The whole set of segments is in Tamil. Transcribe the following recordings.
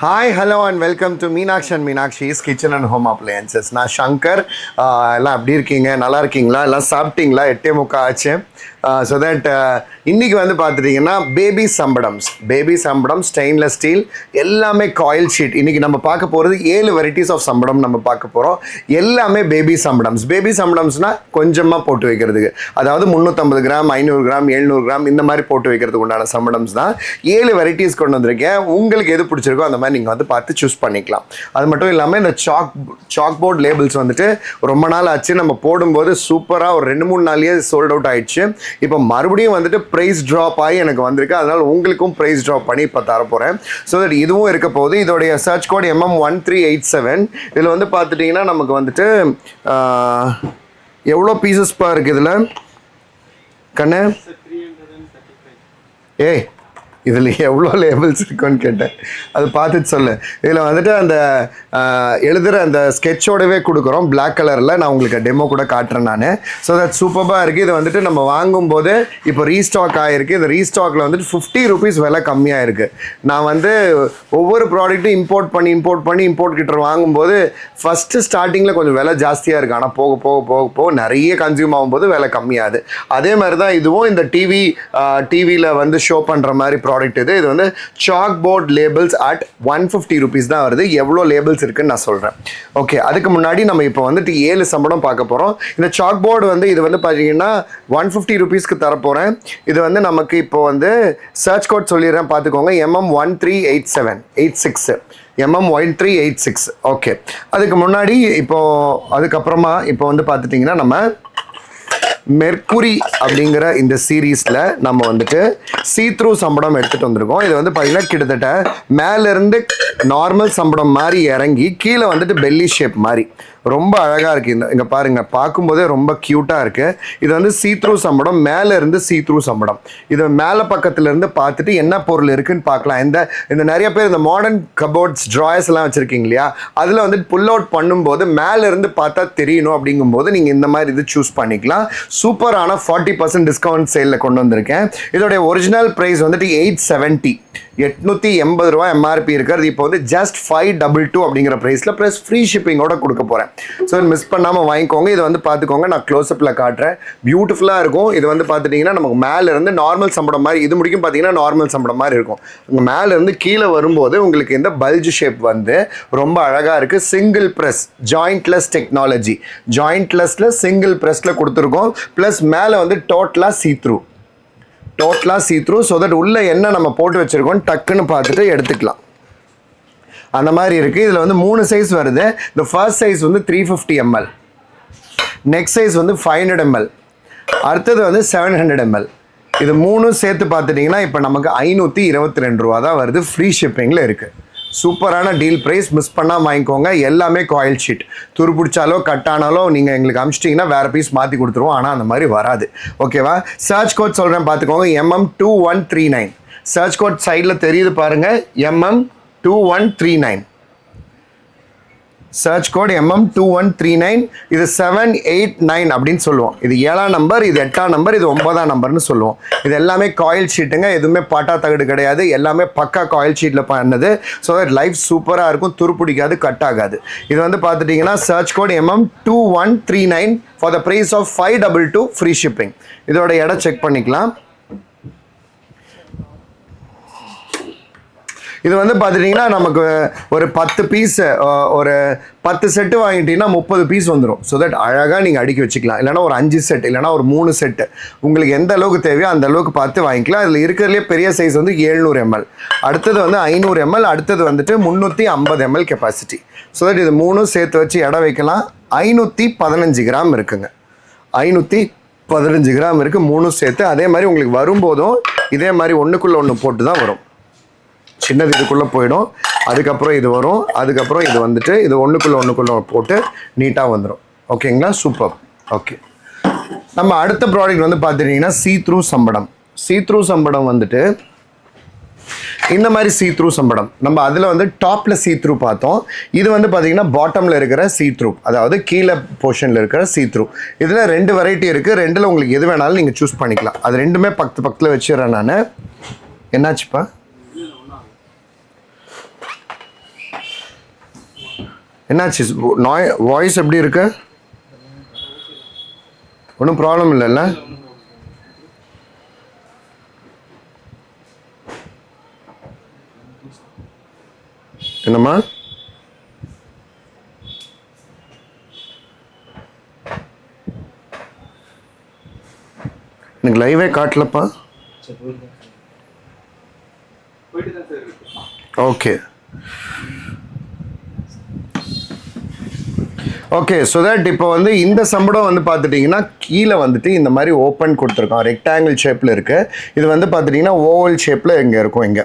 Hi hello and welcome to Meenakshi and Meenakshi's kitchen and home appliances நான் சங்கர் எல்லாம் எப்படி இருக்கீங்க? நல்லா இருக்கீங்களா? எல்லாம் சாப்பிட்டீங்களா? எட்டே முக்கா ஆச்சு. ஸோ தட் இன்னைக்கு வந்து பார்த்துட்டிங்கன்னா பேபி சம்படம்ஸ். பேபி சம்படம் ஸ்டெயின்லெஸ் ஸ்டீல் எல்லாமே காயில் ஷீட் இன்னைக்கு நம்ம பார்க்க போகிறது ஏழு வெரைட்டிஸ் ஆஃப் சம்படம் நம்ம பார்க்க போகிறோம் எல்லாமே பேபி சம்படம்ஸ். பேபி சம்படம்ஸ்னால் கொஞ்சமாக போட்டு வைக்கிறதுக்கு. அதாவது முந்நூற்றம்பது கிராம் ஐநூறு கிராம் எழுநூறு கிராம் இந்த மாதிரி போட்டு வைக்கிறதுக்கு உண்டான சம்படம்ஸ் தான். ஏழு வெரைட்டிஸ் கொண்டு வந்திருக்கேன். உங்களுக்கு எது பிடிச்சிருக்கோ அந்த மாதிரி நீங்கள் வந்து பார்த்து சூஸ் பண்ணிக்கலாம். அது மட்டும் இல்லாமல் இந்த சாக் சாக் போர்ட் லேபிள்ஸ் வந்துட்டு ரொம்ப நாள் ஆச்சு. நம்ம போடும்போது சூப்பராக ஒரு ரெண்டு மூணு நாள்லேயே சோல்ட் அவுட் ஆயிடுச்சு. இப்போ மறுபடியும் வந்துட்டு ப்ரைஸ் ட்ராப் ஆகி எனக்கு வந்திருக்கு. அதனால் உங்களுக்கும் ப்ரைஸ் ட்ராப் பண்ணி இப்போ தரப்போகிறேன் ஸோ தட் இதுவும் இருக்க போகுது. இதோடைய search code MM one three eight seven இதில் வந்து பார்த்துட்டிங்கன்னா நமக்கு வந்துட்டு எவ்வளோ பீசஸ் இருக்குது இதில்? கண்ணு? ஏய் இதில் எவ்வளோ லேபிள்ஸ் இருக்குன்னு கேட்டேன். அது பார்த்துட்டு சொல்லு. இதில் வந்துட்டு அந்த எழுதுகிற அந்த ஸ்கெட்சோடவே கொடுக்குறோம். பிளாக் கலரில் நான் உங்களுக்கு டெமோ கூட காட்டுறேன் நான். ஸோ தட் சூப்பராக இருக்குது இது வந்துட்டு நம்ம வாங்கும்போது இப்போ ரீஸ்டாக் ஆகிருக்கு இந்த ரீஸ்டாக்கில் வந்துட்டு ஃபிஃப்டி ருபீஸ் விலை கம்மியாக இருக்குது நான் வந்து ஒவ்வொரு ப்ராடக்ட்டும் இம்போர்ட் பண்ணி இம்போர்ட் பண்ணி இம்போர்ட் கிட்ட வாங்கும்போது ஃபஸ்ட்டு ஸ்டார்டிங்கில் கொஞ்சம் விலை ஜாஸ்தியாக இருக்குது ஆனால் போக போக போக போக நிறைய கன்சியூம் ஆகும்போது விலை கம்மியாகுது. அதே மாதிரி தான் இதுவும் இந்த டிவி டிவியில் வந்து ஷோ பண்ணுற மாதிரி ப்ராடக்ட் இது. இது வந்து chalk board labels at one fifty rupees தான் வருது. எவ்வளோ லேபிள்ஸ் இருக்குன்னு நான் சொல்கிறேன் ஓகே அதுக்கு முன்னாடி நம்ம இப்போ வந்துட்டு ஏழு சம்பளம் பார்க்க போகிறோம் இந்த சாக் போர்டு வந்து இது வந்து பார்த்தீங்கன்னா ஒன் ஃபிஃப்டி ருபீஸ்க்கு தரப்போகிறேன் இது வந்து நமக்கு இப்போ வந்து சர்ச் கோட் சொல்லிடுறேன் பார்த்துக்கோங்க. MM one three eight seven eight six MM one three eight six okay அதுக்கு முன்னாடி இப்போது அதுக்கப்புறமா இப்போ வந்து பார்த்துட்டிங்கன்னா நம்ம மெர்க்குரி அப்படிங்கிற இந்த சீரீஸில் நம்ம வந்துட்டு சீத்ரூ சம்படம் எடுத்துகிட்டு வந்திருக்கோம். இது வந்து பார்த்தீங்கன்னா கிட்டத்தட்ட மேலேருந்து நார்மல் சம்படம் மாதிரி இறங்கி கீழே வந்துட்டு பெல்லி ஷேப் மாதிரி. ரொம்ப அழகாக இருக்குது இந்த இங்கே பாருங்கள் பார்க்கும்போதே ரொம்ப க்யூட்டாக இருக்குது இது வந்து சீத்ரூ சம்படம். மேலே இருந்து சீத்ரூ சம்படம். இது மேலே பக்கத்துலேருந்து பார்த்துட்டு என்ன பொருள் இருக்குன்னு பார்க்கலாம். இந்த இந்த நிறைய பேர் இந்த மாடர்ன் கபோர்ட்ஸ் ட்ராயர்ஸ் எல்லாம் வச்சுருக்கீங்க இல்லையா? அதில் வந்து புல் அவுட் பண்ணும்போது மேலே இருந்து பார்த்தா தெரியணும் அப்படிங்கும்போது நீங்கள் இந்த மாதிரி இது சூஸ் பண்ணிக்கலாம். சூப்பரான ஃபார்ட்டி பர்சன்ட் டிஸ்கவுண்ட் சேலில் கொண்டு வந்திருக்கேன். இதோடைய ஒரிஜினல் ப்ரைஸ் வந்துட்டு எயிட் செவன்ட்டி எட்நூற்றி எண்பது ரூபா எம்ஆர்பி இருக்கிறது. இப்போ வந்து ஜஸ்ட் ஃபைவ் டபுள் டூ அப்படிங்கிற ப்ரைஸில் ப்ளஸ் ஃப்ரீ ஷிப்பிங்கோட கொடுக்க போகிறேன் ஸோ மிஸ் பண்ணாமல் வாங்கிக்கோங்க. இது வந்து பார்த்துக்கோங்க. நான் க்ளோஸ்அப்பில் காட்டுறேன். பியூட்டிஃபுல்லாக இருக்கும். இது வந்து பார்த்துட்டிங்கன்னா நமக்கு மேலேருந்து நார்மல் சம்பளம் மாதிரி இது முடிக்கும் பார்த்தீங்கன்னா நார்மல் சம்பளம் மாதிரி இருக்கும். இங்கே இருந்து கீழே வரும்போது உங்களுக்கு இந்த பல்ஜ் ஷேப் வந்து ரொம்ப அழகாக இருக்குது சிங்கிள் ப்ரெஸ் ஜாயிண்ட்லெஸ் டெக்னாலஜி ஜாயிண்ட்லெஸ்ல சிங்கிள் ப்ரெஸ்ல கொடுத்துருக்கோம். ப்ளஸ் மேலே வந்து டோட்டலாக சீத்ரூ டோட்டலாக சீத்ரூ ஸோ தட் உள்ளே என்ன நம்ம போட்டு வச்சுருக்கோம். டக்குன்னு பார்த்துட்டு எடுத்துக்கலாம். அந்த மாதிரி இருக்குது இதில் வந்து மூணு சைஸ் வருது. இந்த ஃபர்ஸ்ட் சைஸ் வந்து three fifty ml next size வந்து ஃபைவ் ஹண்ட்ரட் எம்எல் அடுத்தது வந்து செவன் ஹண்ட்ரட் எம்எல் இது மூணும் சேர்த்து பார்த்துட்டிங்கன்னா இப்போ நமக்கு ஐநூற்றி இருபத்தி ரெண்டு ரூபா தான் வருது ஃப்ரீ ஷிப்பிங்கில் இருக்குது சூப்பரான டீல் ப்ரைஸ் மிஸ் பண்ணால் வாங்கிக்கோங்க. எல்லாமே காயில் ஷீட் துரு பிடிச்சாலோ கட் ஆனாலோ நீங்கள் எங்களுக்கு அமிச்சிட்டிங்கன்னா வேறு பீஸ் மாற்றி கொடுத்துருவோம். ஆனால் அந்த மாதிரி வராது. ஓகேவா சர்ச் கோட் சொல்கிறேன் பார்த்துக்கோங்க MM two one three nine search code சைடில் தெரியுது பாருங்கள் MM two one three nine search code MM two one three nine இது செவன் எயிட் நைன் அப்படின்னு சொல்லுவோம். இது ஏழாம் நம்பர் இது எட்டாம் நம்பர் இது ஒன்பதாம் நம்பர்னு சொல்லுவோம். இது எல்லாமே காயில் ஷீட்டுங்க எதுவுமே பாட்டா தகடு கிடையாது. எல்லாமே பக்கா காயில் ஷீட்டில் பண்ணது. ஸோ தட் லைஃப் சூப்பராக இருக்கும். துருப்பிடிக்காது கட் ஆகாது. இது வந்து பார்த்துட்டிங்கன்னா search code MM two one three nine for the price of five double two free shipping இதோட இடம் செக் பண்ணிக்கலாம். இது வந்து பார்த்துட்டிங்கன்னா நமக்கு ஒரு பத்து பீஸு ஒரு பத்து செட்டு வாங்கிட்டீங்கன்னா முப்பது பீஸ் வந்துடும் ஸோ தட் அழகாக நீங்கள் அடுக்கி வச்சுக்கலாம். இல்லைனா ஒரு அஞ்சு செட் இல்லைனா ஒரு மூணு செட்டு உங்களுக்கு எந்த அளவுக்கு தேவையோ அந்த அளவுக்கு பார்த்து வாங்கிக்கலாம். அதில் இருக்கிறதுலே பெரிய சைஸ் வந்து ஏழ்நூறு எம்எல் அடுத்தது வந்து ஐநூறு எம்எல் அடுத்தது வந்துட்டு முந்நூற்றி ஐம்பது எம்எல் கெப்பாசிட்டி ஸோ தட் இது மூணும் சேர்த்து வச்சு இடம் வைக்கலாம். ஐநூற்றி பதினஞ்சு கிராம் இருக்குங்க. ஐநூற்றி பதினஞ்சு கிராம் இருக்குது மூணும் சேர்த்து அதே மாதிரி உங்களுக்கு வரும்போதும் இதே மாதிரி ஒன்றுக்குள்ளே ஒன்று போட்டு தான் வரும். சின்னது இதுக்குள்ளே போயிடும். அதுக்கப்புறம் இது வரும். அதுக்கப்புறம் இது வந்துட்டு இது ஒன்றுக்குள்ளே ஒன்றுக்குள்ளே போட்டு நீட்டாக வந்துடும் ஓகேங்களா? சூப்பர் ஓகே நம்ம அடுத்த ப்ராடக்ட் வந்து பார்த்துட்டிங்கன்னா சீ த்ரூ சம்படம். சீ த்ரூ சம்படம் வந்துட்டு இந்த மாதிரி சீ த்ரூ சம்படம். நம்ம அதில் வந்து டாப்பில் சீ த்ரூ பார்த்தோம். இது வந்து பார்த்தீங்கன்னா பாட்டமில் இருக்கிற சீ த்ரூ அதாவது கீழே போர்ஷனில் இருக்கிற சீ த்ரூ இதில் ரெண்டு வெரைட்டி இருக்குது ரெண்டில் உங்களுக்கு எது வேணாலும் நீங்கள் சூஸ் பண்ணிக்கலாம். அது ரெண்டுமே பக்கத்து பக்கத்தில் வச்சிடுறேன் நான். என்னாச்சுப்பா? என்னாச்சு? நாய் வாய்ஸ் எப்படி இருக்கு? ஒன்றும் ப்ராப்ளம் இல்லைல்ல என்னம்மா? எனக்கு லைவே காட்டலப்பா. ஓகே ஓகே ஸோ தட் இப்போ வந்து இந்த சம்படம் வந்து பார்த்துட்டிங்கன்னா கீழே வந்துட்டு இந்த மாதிரி ஓப்பன் கொடுத்துருக்கோம் ரெக்டாங்கிள் ஷேப்பில் இருக்குது இது வந்து பார்த்துட்டிங்கன்னா ஓவல் ஷேப்பில் இங்கே இருக்கும் இங்கே.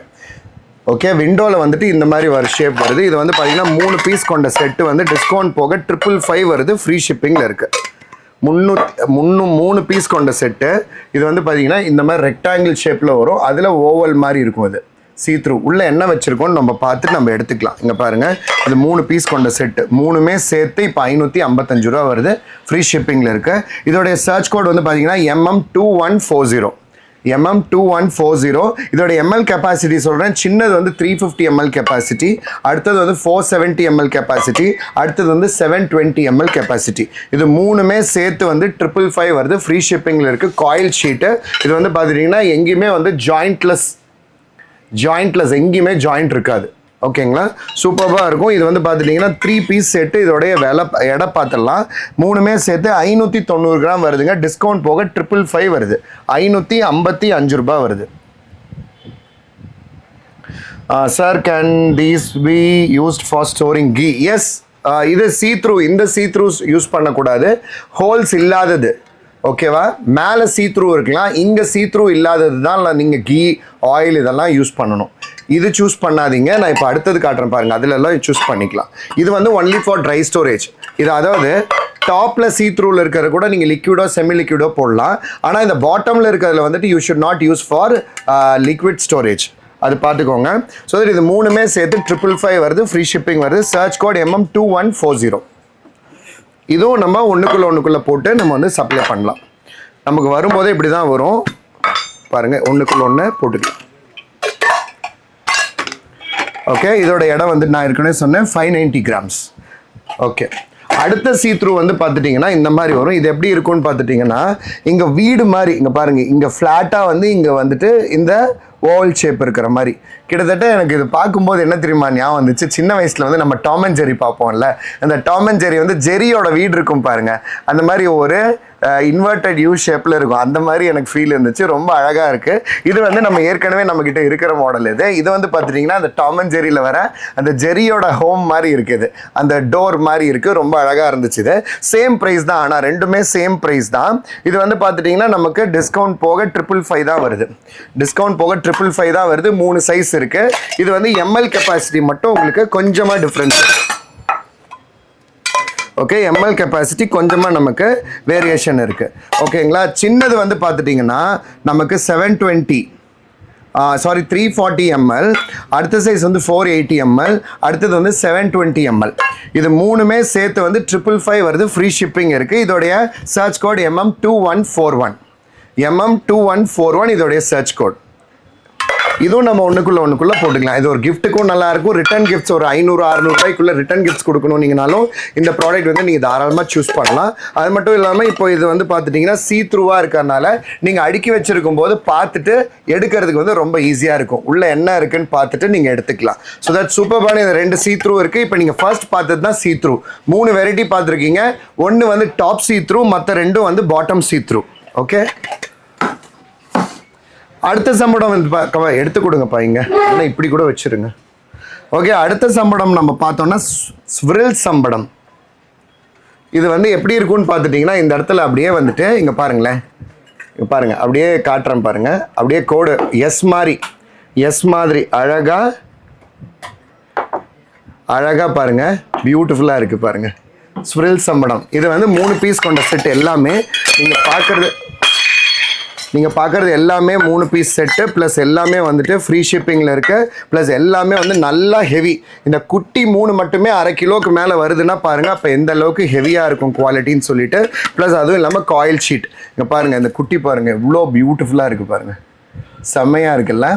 ஓகே விண்டோவில் வந்துட்டு இந்த மாதிரி வர ஷேப் வருது. இது வந்து பார்த்தீங்கன்னா மூணு பீஸ் கொண்ட செட்டு வந்து டிஸ்கவுண்ட் போக ட்ரிபிள் ஃபைவ் வருது. ஃப்ரீ ஷிப்பிங்கில் இருக்குது முந்நூற்றி முன்னூ மூணு பீஸ் கொண்ட செட்டு இது வந்து பார்த்திங்கன்னா இந்த மாதிரி ரெக்டாங்கிள் ஷேப்பில் வரும். அதில் ஓவல் மாதிரி இருக்கும் அது. சீத்ரூ உள்ளே என்ன வச்சுருக்கோன்னு நம்ம பார்த்துட்டு நம்ம எடுத்துக்கலாம். இங்கே பாருங்கள் அது மூணு பீஸ் கொண்ட செட்டு மூணுமே சேர்த்து இப்போ ஐநூற்றி ஐம்பத்தஞ்சு ரூபா வருது. ஃப்ரீ ஷிப்பிங்கில் இருக்குது இதோடைய சர்ச் கோட் வந்து பார்த்தீங்கன்னா MM two one four zero MM two one four zero இதோட எம்எல் கெப்பாசிட்டி சொல்கிறேன் சின்னது வந்து த்ரீ ஃபிஃப்டி எம்எல் கெப்பாசிட்டி அடுத்தது வந்து ஃபோர் செவன்ட்டி எம்எல் கெப்பாசிட்டி அடுத்தது வந்து செவன் டுவெண்ட்டி எம்எல் கெப்பாசிட்டி இது மூணுமே சேர்த்து வந்து ட்ரிபிள் ஃபைவ் வருது. ஃப்ரீ ஷிப்பிங்கில் இருக்குது காயில் ஷீட்டு இது வந்து பார்த்துட்டிங்கன்னா எங்கேயுமே வந்து ஜாயிண்ட்லெஸ் ஜாயிண்ட்லெஸ் எங்கேயுமே ஜாயிண்ட் இருக்காது. ஓகேங்களா சூப்பராக இருக்கும். இது வந்து பார்த்துட்டிங்கன்னா த்ரீ பீஸ் செட்டு இதோடைய விலை எடை பார்த்துடலாம் மூணுமே சேர்த்து ஐநூற்றி தொண்ணூறு கிராம் வருதுங்க. டிஸ்கவுண்ட் போக ட்ரிபிள் ஃபைவ் வருது. ஐநூற்றி ஐம்பத்தி அஞ்சு ரூபாய் வருது. Sir can these be used for storing ghee yes இது சீ த்ரூ இந்த சீ த்ரூஸ் யூஸ் பண்ணக்கூடாது. ஹோல்ஸ் இல்லாதது. ஓகேவா மேலே சீ த்ரூ இருக்கலாம். இங்கே சீ த்ரூ இல்லாதது தான் நீங்கள் கீ ஆயில் இதெல்லாம் யூஸ் பண்ணணும். இது சூஸ் பண்ணாதீங்க. நான் இப்போ அடுத்தது காட்டுறேன் பாருங்கள் அதிலெல்லாம் சூஸ் பண்ணிக்கலாம். இது வந்து ஒன்லி ஃபார் ட்ரை ஸ்டோரேஜ் இது அதாவது டாப்பில் சீ த்ரூவில் இருக்கிற கூட நீங்கள் லிக்விடோ செமி லிக்விடோ போடலாம். ஆனால் இந்த பாட்டமில் இருக்கிறதுல வந்துட்டு you should not use for liquid storage அது பார்த்துக்கோங்க. ஸோ தட் இது மூணுமே சேர்த்து ட்ரிபிள் ஃபைவ் வருது ஃப்ரீ ஷிப்பிங் வருது. Search code MM two one four zero இதுவும் நம்ம ஒன்றுக்குள்ளே ஒன்றுக்குள்ளே போட்டு நம்ம வந்து சப்ளை பண்ணலாம். நமக்கு வரும்போதே இப்படி தான் வரும். பாருங்கள் ஒன்றுக்குள்ள ஒன்று போட்டுக்கலாம். ஓகே இதோட இடம் வந்து நான் ஏற்கனவே சொன்னேன் ஃபைவ் நைன்ட்டி கிராம்ஸ் ஓகே அடுத்த சீத்ரூ வந்து பார்த்துட்டிங்கன்னா இந்த மாதிரி வரும். இது எப்படி இருக்கும்னு பார்த்துட்டிங்கன்னா இங்கே வீடு மாதிரி இங்கே பாருங்கள் இங்கே ஃப்ளாட்டாக வந்து இங்கே வந்துட்டு இந்த ஓவல் ஷேப் இருக்கிற மாதிரி. கிட்டத்தட்ட எனக்கு இது பார்க்கும்போது என்ன தெரியுமா ஞாபகம் வந்துச்சு? சின்ன வயசில் வந்து நம்ம டாம் அண்ட் ஜெரி பார்ப்போம்ல. அந்த டாம் அண்ட் ஜெரி வந்து ஜெரியோட வீடு இருக்கும் பாருங்கள் அந்த மாதிரி ஒரு இன்வெர்டட் யூ ஷேப்பில் இருக்கும். அந்த மாதிரி எனக்கு ஃபீல் இருந்துச்சு. ரொம்ப அழகாக இருக்குது இது வந்து நம்ம ஏற்கனவே நம்மக்கிட்ட இருக்கிற மாடல் இது. இது வந்து பார்த்துட்டிங்கன்னா அந்த டாம் அண்ட் ஜெரியில் வர அந்த ஜெரியோட ஹோம் மாதிரி இருக்குது அந்த டோர் மாதிரி இருக்குது ரொம்ப அழகாக இருந்துச்சு இது. சேம் ப்ரைஸ் தான். ஆனால் ரெண்டுமே சேம் ப்ரைஸ் தான். இது வந்து பார்த்துட்டிங்கன்னா நமக்கு டிஸ்கவுண்ட் போக ட்ரிபிள் ஃபைவ் தான் வருது. டிஸ்கவுண்ட் போக ட்ரிபிள் ஃபைவ் தான் வருது. மூணு சைஸ் இருக்குது இது வந்து எம்எல் கெப்பாசிட்டி மட்டும் உங்களுக்கு கொஞ்சமாக டிஃப்ரென்ஸ் ஓகே எம்எல் கெப்பாசிட்டி கொஞ்சமாக நமக்கு வேரியேஷன் இருக்குது ஓகேங்களா சின்னது வந்து பார்த்துட்டிங்கன்னா நமக்கு seven twenty sorry three forty ml அடுத்த சைஸ் வந்து ஃபோர் எயிட்டி எம்எல் அடுத்தது வந்து செவன் டுவெண்ட்டி எம்எல் இது மூணுமே சேர்த்து வந்து ட்ரிபிள் ஃபைவ் வருது. ஃப்ரீ ஷிப்பிங் இருக்குது இதோடைய search code MM two one four one MM two one four one இதோடைய சர்ச் கோட் இதுவும் நம்ம ஒன்றுக்குள்ளே ஒன்றுக்குள்ளே போட்டுக்கலாம். இது ஒரு கிஃப்ட்டுக்கும் நல்லா இருக்கும். ரிட்டர்ன் கிஃப்ட்ஸ் ஒரு ஐநூறு அறுநூறுபாய்க்குள்ள ரிட்டர்ன் கிஃப்ட்ஸ் கொடுக்கணும் நீங்கனாலும் இந்த ப்ராடக்ட் வந்து நீங்கள் தாராளமாக சூஸ் பண்ணலாம். அது மட்டும் இல்லாமல் இப்போ இது வந்து பார்த்துட்டிங்கன்னா சீ த்ரூவாக இருக்கிறதுனால நீங்கள் அடுக்கி வச்சிருக்கும் போது பார்த்துட்டு எடுக்கிறதுக்கு வந்து ரொம்ப ஈஸியாக இருக்கும். உள்ள என்ன இருக்குன்னு பார்த்துட்டு நீங்கள் எடுத்துக்கலாம். ஸோ தட் சூப்பர்பான இந்த ரெண்டு சீ த்ரூ இருக்குது இப்போ நீங்கள் ஃபர்ஸ்ட் பார்த்தது தான் சீ த்ரூ மூணு வெரைட்டி பார்த்துருக்கீங்க. ஒன்று வந்து டாப் சீ த்ரூ மற்ற ரெண்டும் வந்து பாட்டம் சீ த்ரூ ஓகே அடுத்த சம்படம் வந்து எடுத்து கொடுங்கப்பா இங்க. இல்லை இப்படி கூட வச்சிருங்க. ஓகே அடுத்த சம்பளம் நம்ம பார்த்தோம்னா ஸ்விரில் சம்படம். இது வந்து எப்படி இருக்கும்னு பார்த்துட்டிங்கன்னா இந்த இடத்துல அப்படியே வந்துட்டு இங்கே பாருங்களேன். இங்கே பாருங்கள் அப்படியே காட்டுறேன் பாருங்கள் அப்படியே கோடு எஸ் மாதிரி. எஸ் மாதிரி அழகாக அழகாக பாருங்கள் பியூட்டிஃபுல்லாக இருக்குது பாருங்கள் ஸ்விரில் சம்படம். இது வந்து மூணு பீஸ் கொண்ட செட் எல்லாமே நீங்கள் பார்க்குறது நீங்கள் பார்க்குறது எல்லாமே மூணு பீஸ் செட்டு ப்ளஸ் எல்லாமே வந்துட்டு ஃப்ரீ ஷிப்பிங்கில் இருக்கு. ப்ளஸ் எல்லாமே வந்து நல்லா ஹெவி இந்த குட்டி மூணு மட்டுமே அரை கிலோக்கு மேலே வருதுன்னா பாருங்கள் அப்போ எந்த அளவுக்கு ஹெவியாக இருக்கும் குவாலிட்டின்னு சொல்லிட்டு. ப்ளஸ் அதுவும் இல்லாமல் காயில் ஷீட் இங்கே பாருங்கள் இந்த குட்டி பாருங்கள் இவ்வளோ பியூட்டிஃபுல்லாக இருக்குது பாருங்கள் செம்மையாக இருக்குல்ல?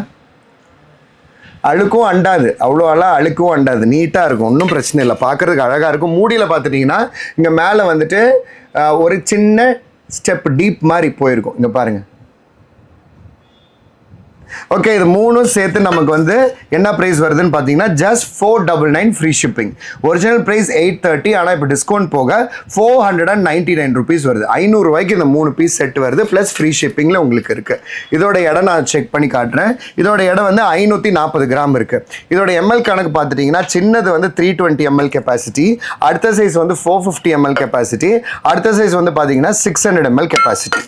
அழுக்கும் அண்டாது. அவ்வளோ அழகாக அழுக்கும் அண்டாது. நீட்டாக இருக்கும். ஒன்றும் பிரச்சனை இல்லை. பார்க்குறதுக்கு அழகாக இருக்கும். மூடியில் பார்த்துட்டிங்கன்னா இங்கே மேலே வந்துட்டு ஒரு சின்ன ஸ்டெப் டீப் மாதிரி போயிருக்கும். இங்கே பாருங்கள் ஓகே இது மூணும் சேர்த்து நமக்கு வந்து என்ன ப்ரைஸ் வருதுன்னு பார்த்தீங்கன்னா just four double nine free shipping original price eight thirty ஆனால் இப்போ டிஸ்கவுண்ட் போக four hundred and ninety nine rupees வருது ஐநூறுரூவாய்க்கு இந்த மூணு பீஸ் செட் வருது ப்ளஸ் ஃப்ரீ ஷிப்பிங்கில் உங்களுக்கு இருக்குது இதோட இடம் நான் செக் பண்ணி காட்டுறேன். இதோட இடம் வந்து ஐநூற்றி நாற்பது கிராம் இருக்குது இதோட எம்எல் கணக்கு பார்த்துட்டிங்கன்னா சின்னது வந்து த்ரீ டுவெண்ட்டி எம்எல் கெப்பாசிட்டி அடுத்த சைஸ் வந்து ஃபோர் ஃபிஃப்டி எம்எல் கெப்பாசிட்டி அடுத்த சைஸ் வந்து பார்த்தீங்கன்னா six hundred ml capacity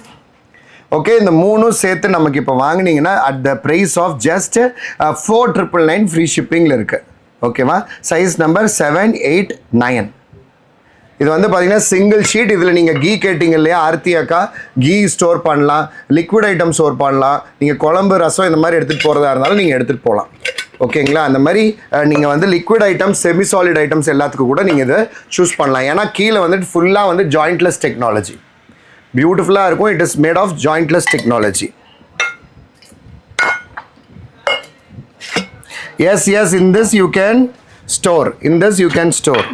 okay இந்த மூணும் சேர்த்து நமக்கு இப்போ வாங்குனீங்கன்னா at the price of just four triple nine free ஷிப்பிங்கில் இருக்குது ஓகேவா size number seven eight nine இது வந்து பார்த்தீங்கன்னா சிங்கிள் ஷீட் இதில் நீங்கள் கீ கேட்டிங்க இல்லையா? ஆர்த்தி அக்கா கீ ஸ்டோர் பண்ணலாம். லிக்விட் ஐட்டம் ஸ்டோர் பண்ணலாம். நீங்கள் குழம்பு ரசம் இந்த மாதிரி எடுத்துகிட்டு போகிறதா இருந்தாலும் நீங்கள் எடுத்துகிட்டு போகலாம் ஓகேங்களா அந்த மாதிரி uh, நீங்கள் வந்து liquid items semi solid items எல்லாத்துக்கும் கூட நீங்கள் இதை சூஸ் பண்ணலாம். ஏன்னா கீழே வந்துட்டு ஃபுல்லாக வந்து ஜாயிண்ட்லெஸ் டெக்னாலஜி பியூட்டிஃபுல்லாக இருக்கும். It is made of jointless technology yes yes in this you can store in this you can store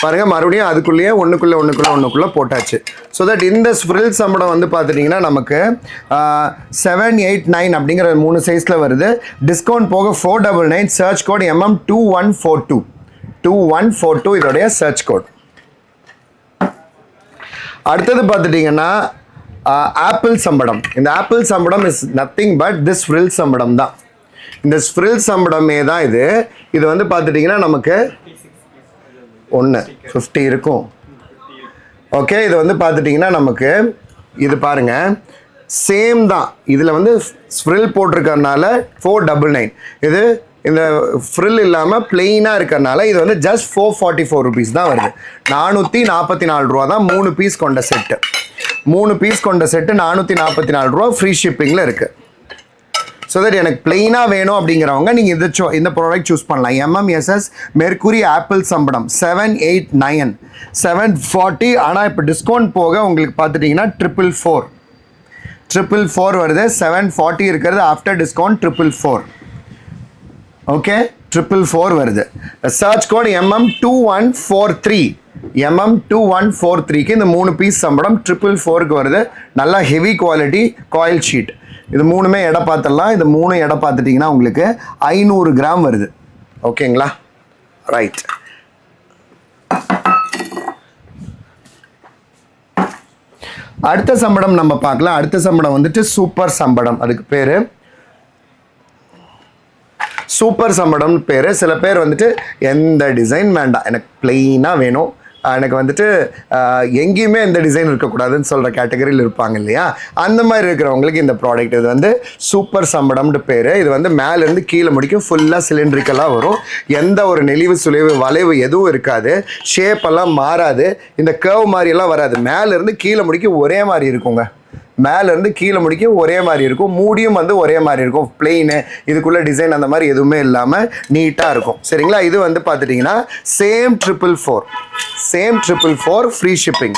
பாருங்க மறுபடியும் அதுக்குள்ளேயே ஒன்றுக்குள்ளே ஒன்றுக்குள்ளே ஒன்றுக்குள்ளே போட்டாச்சு. ஸோ தட் இந்த ஸ்ப்ரில் சம்பளம் வந்து பார்த்துட்டிங்கன்னா நமக்கு செவன் எயிட் நைன் அப்படிங்கிற மூணு சைஸில் வருது. டிஸ்கவுண்ட் போக four double nine search code MM two one four two two one four two இதோடைய சர்ச் கோட் அடுத்தது பார்த்துட்டிங்கன்னா ஆப்பிள் சம்படம். இந்த apple சம்படம் is nothing but this frill சம்படம் தான். இந்த ஃப்ரில் சம்படமே தான் இது. இது வந்து பார்த்துட்டிங்கன்னா நமக்கு ஒன்று ஃபிஃப்டி இருக்கும். ஓகே இது வந்து பார்த்துட்டிங்கன்னா நமக்கு இது பாருங்கள் சேம் தான். இதில் வந்து ஃப்ரில் போட்டிருக்கறனால ஃபோர் டபுள் நைன் இது இந்த ஃப்ரில் இல்லாமல் பிளெயினாக இருக்கிறனால இது வந்து just four forty four rupees தான் வருது. நானூற்றி நாற்பத்தி நாலு ரூபா தான் மூணு பீஸ் கொண்ட செட்டு மூணு பீஸ் கொண்ட செட்டு நானூற்றி நாற்பத்தி நாலு ரூபா ஃப்ரீ ஷிப்பிங்கில் இருக்குது ஸோ தட் எனக்கு பிளெயினாக வேணும் அப்படிங்கிறவங்க நீங்கள் இதை சோ இந்த ப்ராடக்ட் சூஸ் பண்ணலாம். எம்எம்எஸ்எஸ் மெர்குரி ஆப்பிள் சம்பளம் seven eight nine seven forty ஆனால் இப்போ டிஸ்கவுண்ட் போக உங்களுக்கு பார்த்துட்டிங்கன்னா ட்ரிபிள் ஃபோர் ட்ரிபிள் ஃபோர் வருது. செவன் ஃபார்ட்டி இருக்கிறது. After discount triple four okay triple four வருது. Search code MM two one four three MM two one four த்ரீக்கு இந்த மூணு பீஸ் சம்பளம் ட்ரிபிள் ஃபோருக்கு வருது. நல்லா ஹெவி குவாலிட்டி காயில் ஷீட் இது மூணுமே எடை பார்த்துடலாம். இது மூணு எடை பார்த்துட்டிங்கன்னா உங்களுக்கு ஐநூறு கிராம் வருது. ஓகேங்களா ரைட் அடுத்த சம்படம் நம்ம பார்க்கலாம். அடுத்த சம்பளம் வந்துட்டு சூப்பர் சம்படம் அதுக்கு பேர் சூப்பர் சம்படம்னு பேர். சில பேர் வந்துட்டு எந்த டிசைன் வேண்டாம் எனக்கு பிளெயினாக வேணும். எனக்கு வந்துட்டு எங்கேயுமே எந்த டிசைன் இருக்கக்கூடாதுன்னு சொல்கிற கேட்டகரியில் இருப்பாங்க இல்லையா? அந்த மாதிரி இருக்கிறவங்களுக்கு இந்த ப்ராடக்ட் இது வந்து சூப்பர் சம்படம்னு பேர். இது வந்து மேலேருந்து கீழே முடிக்கும். ஃபுல்லாக சிலிண்ட்ரிக்கலாக வரும். எந்த ஒரு நெளிவு சுழிவு வளைவு எதுவும் இருக்காது. ஷேப்பெல்லாம் மாறாது. இந்த கேர்வ் மாதிரியெல்லாம் வராது. மேலேருந்து கீழே முடிக்கும் ஒரே மாதிரி இருக்குங்க. மேலேருந்து கீழே முடிக்க ஒரே மாதிரி இருக்கும். மூடியும் வந்து ஒரே மாதிரி இருக்கும். பிளெயின் இதுக்குள்ளே டிசைன் அந்த மாதிரி எதுவுமே இல்லாமல் நீட்டாக இருக்கும். சரிங்களா? இது வந்து பார்த்துட்டிங்கன்னா same triple four same triple four free shipping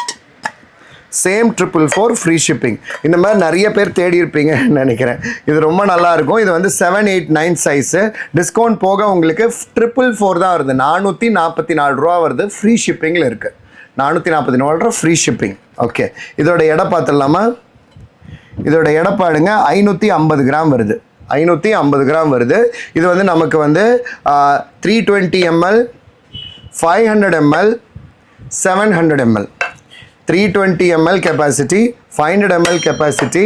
same triple four free shipping இந்த மாதிரி நிறைய பேர் தேடி இருப்பீங்கன்னு நினைக்கிறேன். இது ரொம்ப நல்லா இருக்கும். இது வந்து seven eight nine size discount போக உங்களுக்கு ட்ரிபிள் ஃபோர் தான் வருது. நானூற்றி நாற்பத்தி நாலு ரூபா வருது. ஃப்ரீ ஷிப்பிங்கில் இருக்குது நானூற்றி நாற்பத்தி நாலு ரூபா ஃப்ரீ ஷிப்பிங் ஓகே இதோட இடம் பார்த்துடலாமா? இதோட எடப்பாடுங்க ஐநூற்றி ஐம்பது கிராம் வருது. ஐநூற்றி ஐம்பது கிராம் வருது. இது வந்து நமக்கு வந்து three twenty ml five hundred ml seven hundred ml three twenty ml capacity five hundred ml capacity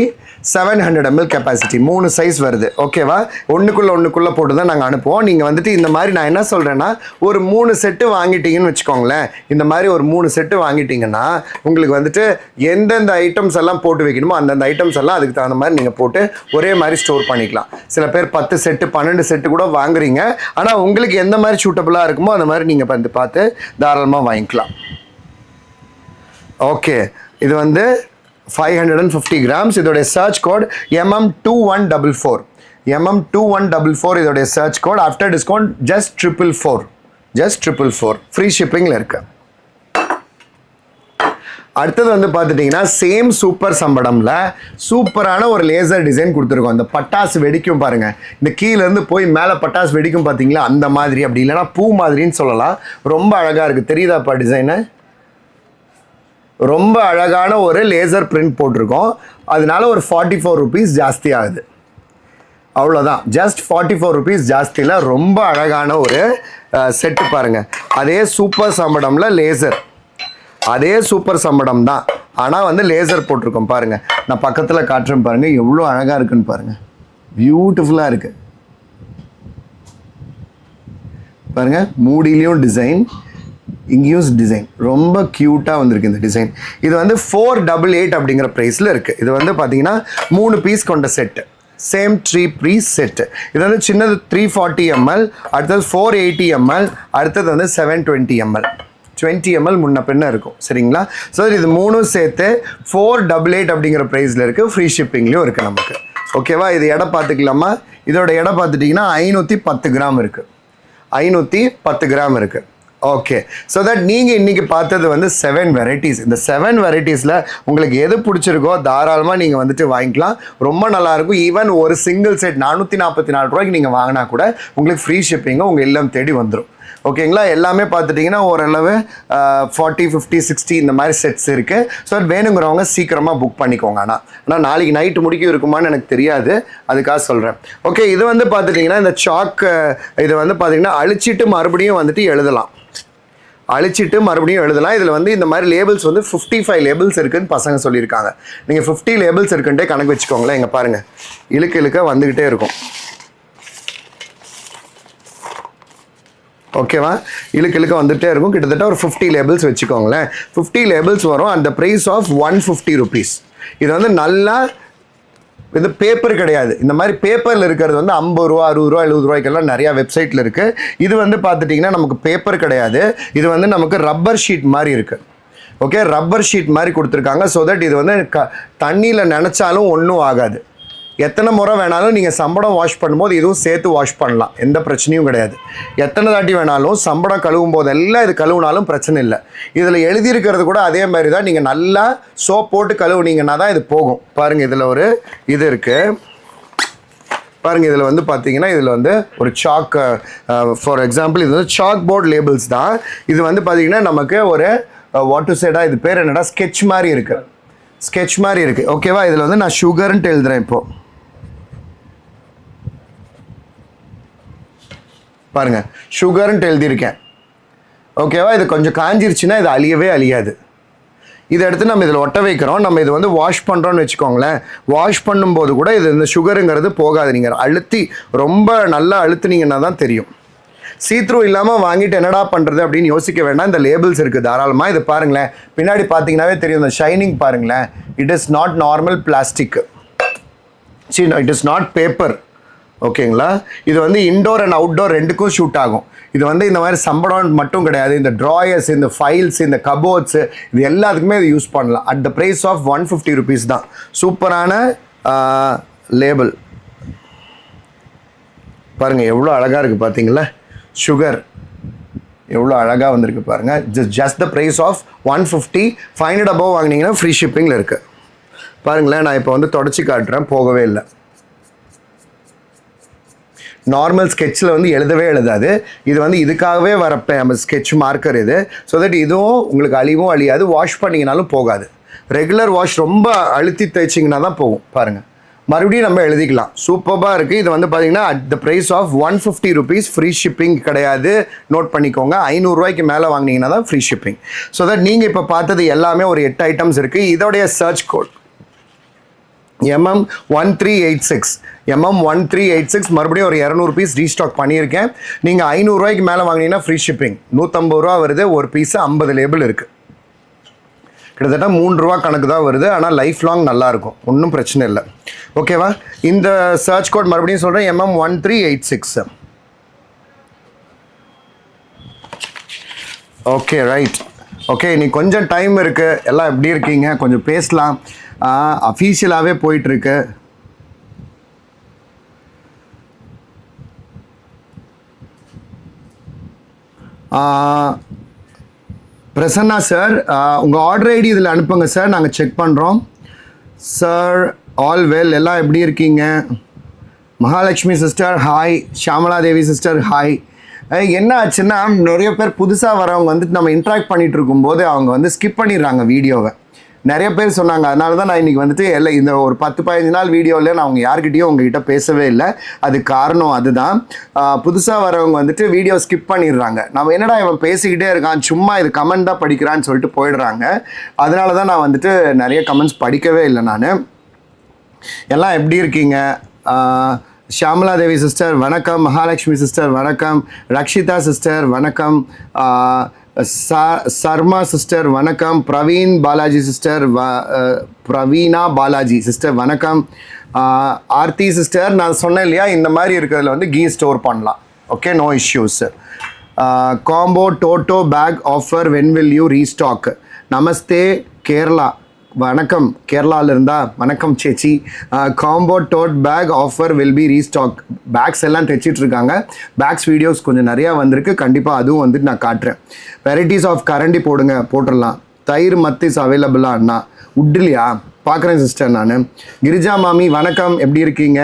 seven hundred ml capacity மூணு சைஸ் வருது. ஓகேவா ஒன்றுக்குள்ளே ஒன்றுக்குள்ளே போட்டு தான் நாங்கள் அனுப்புவோம். நீங்கள் வந்துட்டு இந்த மாதிரி நான் என்ன சொல்கிறேன்னா ஒரு மூணு செட்டு வாங்கிட்டீங்கன்னு வச்சுக்கோங்களேன். இந்த மாதிரி ஒரு மூணு செட்டு வாங்கிட்டீங்கன்னா உங்களுக்கு வந்துட்டு எந்தெந்த ஐட்டம்ஸ் எல்லாம் போட்டு வைக்கணுமோ அந்தந்த ஐட்டம்ஸ் எல்லாம் அதுக்கு தகுந்த மாதிரி நீங்கள் போட்டு ஒரே மாதிரி ஸ்டோர் பண்ணிக்கலாம். சில பேர் பத்து செட்டு பன்னெண்டு செட்டு கூட வாங்குறீங்க. ஆனால் உங்களுக்கு எந்த மாதிரி சூட்டபுளாக இருக்குமோ அந்த மாதிரி நீங்கள் வந்து பார்த்து தாராளமாக வாங்கிக்கலாம். ஓகே இது வந்து five hundred and fifty grams இதோடைய search code MM two one double four MM two one double four இதோடைய search code after discount just triple four just triple four free ஷிப்பிங்கில் இருக்கு. அடுத்தது வந்து பார்த்துட்டிங்கன்னா சேம் சூப்பர் சம்படம்ல சூப்பரான ஒரு லேசர் டிசைன் கொடுத்துருக்கோம். அந்த பட்டாசு வெடிக்கும் பாருங்கள் இந்த கீழேருந்து போய் மேலே பட்டாசு வெடிக்கும் பார்த்தீங்களா? அந்த மாதிரி அப்படி இல்லைன்னா பூ மாதிரின்னு சொல்லலாம். ரொம்ப அழகாக இருக்குது தெரியுதாப்பா டிசைனு ரொம்ப அழகான ஒரு லேசர் பிரிண்ட் போட்டிருக்கோம். அதனால ஒரு ஃபார்ட்டி ஃபோர் ருபீஸ் ஜாஸ்தி ஆகுது. அவ்வளோதான் ஜஸ்ட் ஃபார்ட்டி ஃபோர் ருபீஸ் ஜாஸ்தியில் ரொம்ப அழகான ஒரு செட்டு பாருங்கள் அதே சூப்பர் சம்படமில் லேசர் அதே சூப்பர் சம்படம் தான். ஆனால் வந்து லேசர் போட்டிருக்கோம் பாருங்கள் நான் பக்கத்தில் காட்டுறேன் பாருங்கள் எவ்வளோ அழகாக இருக்குன்னு பாருங்கள் பியூட்டிஃபுல்லாக இருக்குது பாருங்கள் மூடிலையும் டிசைன் இங்கேயும் டிசைன் ரொம்ப க்யூட்டாக வந்திருக்கு இந்த டிசைன் இது வந்து ஃபோர் டபுள் எயிட் அப்படிங்கிற ப்ரைஸில் இருக்குது இது வந்து பார்த்தீங்கன்னா மூணு பீஸ் கொண்ட set same three piece set இது வந்து சின்னது த்ரீ ஃபார்ட்டி எம்எல் அடுத்தது ஃபோர் எயிட்டி எம்எல் அடுத்தது வந்து seven twenty ml twenty ml முன்ன பின்ன இருக்கும். சரிங்களா? ஸோ இது மூணும் சேர்த்து ஃபோர் டபுள் எயிட் அப்படிங்கிற ப்ரைஸில் இருக்குது ஃப்ரீ ஷிப்பிங்லேயும் இருக்குது நமக்கு. ஓகேவா இது எடை பார்த்துக்கலாமா? இதோட எடை பார்த்துட்டிங்கன்னா ஐநூற்றி பத்து கிராம் இருக்குது ஐநூற்றி பத்து கிராம் இருக்குது ஓகே ஸோ தட் நீங்கள் இன்றைக்கி பார்த்தது வந்து செவன் வெரைட்டிஸ் இந்த செவன் வெரைட்டிஸில் உங்களுக்கு எது பிடிச்சிருக்கோ தாராளமாக நீங்கள் வந்துட்டு வாங்கிக்கலாம். ரொம்ப நல்லாயிருக்கும். ஈவன் ஒரு சிங்கிள் செட் நானூற்றி நாற்பத்தி நாலு ரூபாய்க்கு நீங்கள் வாங்கினா கூட உங்களுக்கு ஃப்ரீ ஷிப்பிங்கும் உங்கள் இல்லம் தேடி வந்துடும் ஓகேங்களா? எல்லாமே பார்த்துட்டிங்கன்னா ஓரளவு ஃபார்ட்டி ஃபிஃப்டி சிக்ஸ்டி இந்த மாதிரி செட்ஸ் இருக்குது ஸோ வேணுங்கிறவங்க சீக்கிரமாக புக் பண்ணிக்கோங்க ஆனால் ஆனால் நாளைக்கு நைட்டு முடிக்க இருக்குமான்னு எனக்கு தெரியாது. அதுக்காக சொல்கிறேன் ஓகே இது வந்து பார்த்துட்டிங்கன்னா இந்த சாக் இது வந்து பார்த்திங்கன்னா அழிச்சிட்டு மறுபடியும் வந்துட்டு எழுதலாம். அழிச்சிட்டு மறுபடியும் எழுதலாம். இதில் வந்து இந்த மாதிரி லேபிள்ஸ் வந்து ஃபிஃப்டி ஃபைவ் லேபிள்ஸ் இருக்குன்னு பசங்க சொல்லியிருக்காங்க. நீங்கள் ஃபிஃப்டி லேபிள்ஸ் இருக்குன்ட்டே கணக்கு வச்சுக்கோங்களேன். இங்கே பாருங்கள் இழுக்க இழுக்க வந்துக்கிட்டே இருக்கும். ஓகேவா இழுக்க இழுக்க வந்துட்டே இருக்கும். கிட்டத்தட்ட ஒரு ஃபிஃப்டி லேபிள்ஸ் வச்சுக்கோங்களேன். ஃபிஃப்டி லேபிள்ஸ் வரும். அந்த price of one fifty rupees இது வந்து நல்லா இது பேப்பர் கிடையாது. இந்த மாதிரி பேப்பரில் இருக்கிறது வந்து ஐம்பது ரூபா அறுபது ரூபா எழுபது ரூபாய்க்கெல்லாம் நிறையா வெப்சைட்டில் இருக்குது இது வந்து பார்த்துட்டிங்கன்னா நமக்கு பேப்பர் கிடையாது. இது வந்து நமக்கு ரப்பர் ஷீட் மாதிரி இருக்குது ஓகே ரப்பர் ஷீட் மாதிரி கொடுத்துருக்காங்க. ஸோ தட் இது வந்து க தண்ணியில் நினச்சாலும் ஒன்றும் ஆகாது. எத்தனை முறை வேணாலும் நீங்கள் சம்பளம் வாஷ் பண்ணும்போது இதுவும் சேர்த்து வாஷ் பண்ணலாம். எந்த பிரச்சனையும் கிடையாது. எத்தனை தாட்டி வேணாலும் சம்பளம் கழுவும் போதெல்லாம் இது கழுவுனாலும் பிரச்சனை இல்லை. இதில் எழுதியிருக்கிறது கூட அதே மாதிரி தான் நீங்கள் நல்லா சோப் போட்டு கழுவுனீங்கன்னா தான் இது போகும். பாருங்கள் இதில் ஒரு இது இருக்குது பாருங்கள் இதில் வந்து பார்த்தீங்கன்னா இதில் வந்து ஒரு சாக் ஃபார் எக்ஸாம்பிள் இது வந்து சாக் போர்ட் லேபிள்ஸ் தான். இது வந்து பார்த்தீங்கன்னா நமக்கு ஒரு வாட் டு இது பேர் என்னடா? ஸ்கெட்ச் மாதிரி இருக்குது ஸ்கெட்ச் மாதிரி இருக்குது ஓகேவா இதில் வந்து நான் சுகர்ன்ட்டு எழுதுகிறேன் இப்போது பாருங்கள் சுகர்ன்ட்டு எழுதியிருக்கேன். ஓகேவா இது கொஞ்சம் காஞ்சிருச்சுன்னா இது அழியவே அழியாது. இதை எடுத்து நம்ம இதில் ஒட்ட வைக்கிறோம். நம்ம இது வந்து வாஷ் பண்ணுறோன்னு வச்சுக்கோங்களேன். வாஷ் பண்ணும்போது கூட இது இந்த சுகருங்கிறது போகாது. நீங்கள் அழுத்தி ரொம்ப நல்லா அழுத்துனீங்கன்னா தான் தெரியும். சீத்ரூ இல்லாமல் வாங்கிட்டு என்னடா பண்ணுறது அப்படின்னு யோசிக்க வேண்டாம். இந்த லேபிள்ஸ் இருக்குது தாராளமாக இது பாருங்களேன். பின்னாடி பார்த்தீங்கன்னாவே தெரியும். இந்த ஷைனிங் பாருங்களேன். It is not normal plastic see it is not paper ஓகேங்களா? இது வந்து இன்டோர் அண்ட் அவுட்டோர் ரெண்டுக்கும் ஷூட் ஆகும். இது வந்து இந்த மாதிரி சம்பளம் மட்டும் கிடையாது. இந்த ட்ராயர்ஸ் இந்த ஃபைல்ஸ் இந்த கபோர்ட்ஸு இது எல்லாத்துக்குமே இது யூஸ் பண்ணலாம். At the price of one fifty rupees தான். சூப்பரான லேபிள் பாருங்கள் எவ்வளோ அழகாக இருக்குது பார்த்தீங்களா சுகர் எவ்வளோ அழகாக வந்திருக்கு பாருங்கள் just just the price of one fifty five hundred above வாங்கினீங்கன்னா ஃப்ரீ ஷிப்பிங்கில் இருக்குது பாருங்களேன் நான் இப்போ வந்து தொடச்சி காட்டுறேன். போகவே இல்லை. நார்மல் ஸ்கெட்சில் வந்து எழுதவே எழுதாது. இது வந்து இதுக்காகவே வர நம்ம ஸ்கெட்ச் மார்க்கர் இது. ஸோ தட் இதுவும் உங்களுக்கு அழிவும் அழியாது. வாஷ் பண்ணிங்கனாலும் போகாது. ரெகுலர் வாஷ் ரொம்ப அழுத்தி தேய்ச்சிங்கன்னா தான் போகும். பாருங்கள் மறுபடியும் நம்ம எழுதிக்கலாம். சூப்பராக இருக்குது இது வந்து பார்த்தீங்கன்னா at the price of one fifty rupees free shipping கிடையாது. நோட் பண்ணிக்கோங்க. ஐநூறுரூவாய்க்கு மேலே வாங்கினீங்கன்னா தான் ஃப்ரீ ஷிப்பிங் ஸோ தட் நீங்கள் இப்போ பார்த்தது எல்லாமே ஒரு எட்டு ஐட்டம்ஸ் இருக்குது இதோடைய search code MM one three eight six MM one three eight six மறுபடியும் ஒரு இரநூறு பீஸ் ரீஸ்டாக் பண்ணியிருக்கேன். நீங்கள் ஐநூறுரூவாய்க்கு மேலே வாங்கினீங்கன்னா ஃப்ரீ ஷிப்பிங் நூற்றம்பது ரூபா வருது ஒரு பீஸு ஐம்பது லேபிள் இருக்குது கிட்டத்தட்ட மூன்று ரூபா கணக்கு தான் வருது ஆனால் லைஃப் லாங் நல்லாயிருக்கும். ஒன்றும் பிரச்சனை இல்லை. ஓகேவா இந்த சர்ச் கோட் மறுபடியும் சொல்கிறேன் MM one three eight six okay right okay இன்னைக்கு கொஞ்சம் டைம் இருக்குது எல்லாம் எப்படி இருக்கீங்க? கொஞ்சம் பேசலாம். அஃபீஷியலாகவே போயிட்டுருக்கு. பிரசன்னா சார் உங்கள் ஆர்டர் ஐடி இதில் அனுப்புங்க சார் நாங்கள் செக் பண்ணுறோம் சார் ஆல் வெல் எல்லாம் எப்படி இருக்கீங்க? Mahalakshmi sister hi Shyamala Devi sister hi என்ன ஆச்சுன்னா நிறைய பேர் புதுசாக வரவங்க வந்துட்டு நம்ம இன்ட்ராக்ட் பண்ணிகிட்டு இருக்கும்போது அவங்க வந்து ஸ்கிப் பண்ணிடுறாங்க வீடியோவை நிறைய பேர் சொன்னாங்க. அதனால தான் நான் இன்றைக்கி வந்துட்டு எல்லாம் இந்த ஒரு பத்து பதினஞ்சு நாள் வீடியோவில் நான் அவங்க யார்கிட்டயும் உங்ககிட்ட பேசவே இல்லை. அது காரணம் அதுதான். புதுசாக வரவங்க வந்துட்டு வீடியோ ஸ்கிப் பண்ணிடுறாங்க. நம்ம என்னடா இவன் பேசிக்கிட்டே இருக்கான் சும்மா இது கமெண்ட் தான் படிக்கிறான்னு சொல்லிட்டு போயிடுறாங்க. அதனால தான் நான் வந்துட்டு நிறைய கமெண்ட்ஸ் படிக்கவே இல்லை நான். எல்லாம் எப்படி இருக்கீங்க? ஷியாமலா தேவி சிஸ்டர் வணக்கம். மகாலட்சுமி சிஸ்டர் வணக்கம். ரக்ஷிதா சிஸ்டர் வணக்கம். சர்மா சிஸ்டர் வணக்கம். பிரவீன் பாலாஜி சிஸ்டர் வ பிரவீனா பாலாஜி சிஸ்டர் வணக்கம். ஆர்த்தி சிஸ்டர் நான் சொன்னேன் இல்லையா இந்த மாதிரி இருக்கிறதுல வந்து கீ ஸ்டோர் பண்ணலாம். Okay no issues. Combo tote bag offer when will you restock நமஸ்தே கேரளா. வணக்கம். கேரளாவில் இருந்தா வணக்கம் சேச்சி. Combo tote bag offer will be restock bags எல்லாம் தைச்சிட்டு இருக்காங்க பேக்ஸ் வீடியோஸ் கொஞ்சம் நிறையா வந்திருக்கு. கண்டிப்பாக அதுவும் வந்துட்டு நான் காட்டுறேன். வெரைட்டிஸ் ஆஃப் கரண்டி போடுங்க போட்டுடலாம். தயிர் மத்திஸ் அவைலபிளா அண்ணா? உட்லையா பார்க்குறேன் சிஸ்டர் நான். கிரிஜா மாமி வணக்கம். எப்படி இருக்கீங்க?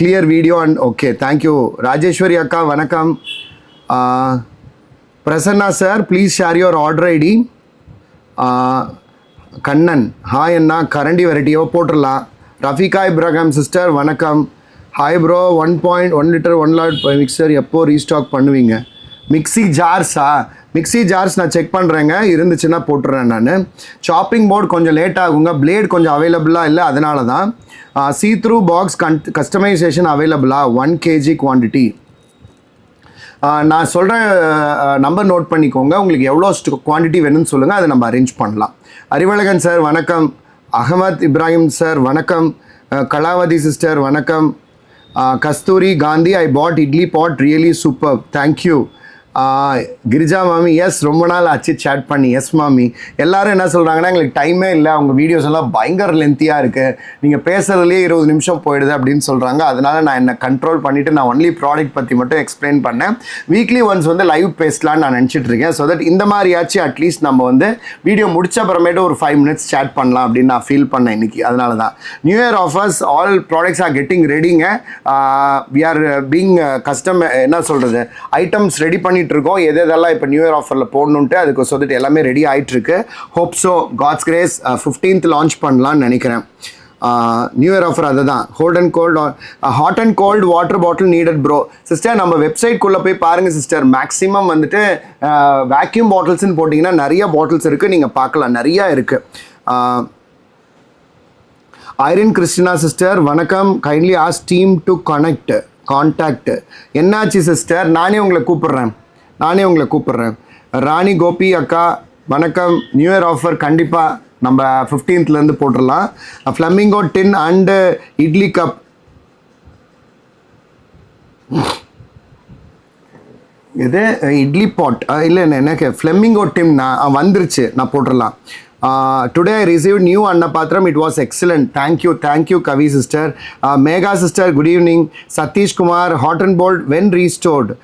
Clear video and okay thank you Rajeshwari அக்கா வணக்கம். Prasanna sir please share your order ID Kannan. Hi அண்ணா கரண்டி வெரைட்டியோ போட்டுடலாம் ரஃபிகா இப்ராஹிம் சிஸ்டர் வணக்கம். Hi bro one point one liter one lot mixer எப்போ ரீஸ்டாக் பண்ணுவீங்க? மிக்ஸி ஜார்ஸா மிக்ஸி ஜார்ஸ் நான் செக் பண்ணுறேங்க இருந்துச்சுன்னா போட்டுறேன் நான். சாப்பிங் போர்டு கொஞ்சம் லேட் ஆகுங்க. பிளேட் கொஞ்சம் அவைலபிளாக இல்லை அதனால தான் சீத்ரூ பாக்ஸ் கன் கஸ்டமைசேஷன் அவைலபிளாக ஒன் கேஜி குவான்டிட்டி நான் சொல்கிற நம்பர் நோட் பண்ணிக்கோங்க. உங்களுக்கு எவ்வளோ குவான்டிட்டி வேணும்னு சொல்லுங்கள் அதை நம்ம அரேஞ்ச் பண்ணலாம். அறிவழகன் சார் வணக்கம். அகமத் இப்ராஹிம் சார் வணக்கம். கலாவதி சிஸ்டர் வணக்கம். Kasthuri Gandhi I pot idli pot really super thank you Girija மாமி எஸ் ரொம்ப நாள் ஆச்சு சேட் பண்ணி. எஸ் மாமி. எல்லாரும் என்ன சொல்கிறாங்கன்னா எங்களுக்கு டைமே இல்லை. அவங்க வீடியோஸ் எல்லாம் பயங்கர லென்த்தியாக இருக்குது நீங்கள் பேசுகிறதுலேயே இருபது நிமிஷம் போயிடுது அப்படின்னு சொல்கிறாங்க அதனால் நான் என்னை கண்ட்ரோல் பண்ணிவிட்டு நான் ஒன்லி ப்ராடக்ட் பற்றி மட்டும் எக்ஸ்பிளைன் பண்ணேன். வீக்லி ஒன்ஸ் வந்து லைவ் பேசலான்னு நான் நினச்சிட்டு இருக்கேன். ஸோ தட் இந்த மாதிரியாச்சும் அட்லீஸ்ட் நம்ம வந்து வீடியோ முடிச்ச அப்புறமேட்டு ஒரு ஃபைவ் மினிட்ஸ் சேட் பண்ணலாம் அப்படின்னு நான் ஃபீல் பண்ணேன் இன்னைக்கு. அதனால தான். New year offers all products are getting ரெடிங்க we are being custom என்ன சொல்கிறது ஐட்டம்ஸ் ரெடி பண்ணிட்டு இருக்கோம் எது எதெல்லாம் இப்போ நியூ இயர் ஆஃபரில் போடணுன்ட்டு அதுக்கு சொல்லிட்டு எல்லாமே ரெடி ஆயிட்டு இருக்கு hope so God's grace fifteenth launch பண்ணலான்னு நினைக்கிறேன். நியூ இயர் ஆஃபர் அதுதான். Hold and cold hot and cold water bottle needed bro sister நம்ம வெப்சைட்குள்ளே போய் பாருங்கள் சிஸ்டர் மேக்ஸிமம் வந்துட்டு வேக்யூம் பாட்டில்ஸ்னு போட்டிங்கன்னா நிறைய பாட்டில்ஸ் இருக்குது நீங்கள் பார்க்கலாம். நிறையா இருக்குது ஐரன் கிறிஸ்டினா சிஸ்டர் வணக்கம். Kindly ask team to connect contact என்னாச்சு சிஸ்டர் நானே உங்களை கூப்பிட்றேன். நானே உங்களை கூப்பிடுறேன். ராணி கோபி அக்கா வணக்கம். நியூ இயர் ஆஃபர் கண்டிப்பாக நம்ம 15th ல இருந்து போட்டுடலாம். Flamingo tin and idli cup இது இட்லி பாட் இல்லை எனக்கு ஃப்ளெமிங்கோ டிம் நான் வந்துருச்சு. நான் போட்டுடலாம். Today I receive new அன்னபாத்திரம் it was excellent thank you thank you Kavi sister Megha sister good evening Satishkumar hot and cold when restored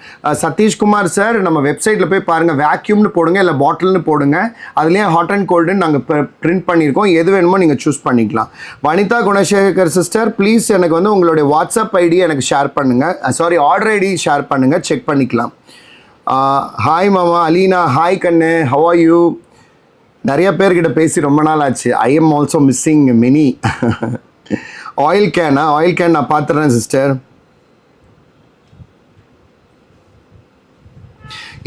Satishkumar sir நம்ம வெப்சைட்டில் போய் பாருங்கள் வேக்யூம்னு போடுங்க இல்லை பாட்டில்னு போடுங்க. அதுலேயே ஹாட் அண்ட் கோல்டுன்னு நாங்கள் பிரிண்ட் பண்ணியிருக்கோம் எது வேணுமோ நீங்கள் சூஸ் பண்ணிக்கலாம். வனிதா குணசேகர் சிஸ்டர் ப்ளீஸ் எனக்கு வந்து உங்களுடைய வாட்ஸ்அப் ஐடி எனக்கு ஷேர் பண்ணுங்கள் சாரி ஆர்டர் ஐடி ஷேர் பண்ணுங்கள் செக் பண்ணிக்கலாம். Uh, ஹாய் மாமா அலீனா ஹாய் கண்ணு. ஹவ் ஆர் யூ நிறைய பேர்கிட்ட பேசி ரொம்ப நாள் ஆச்சு. I am also missing mini oil கேனா oil can நான் பார்த்துறேன் சிஸ்டர்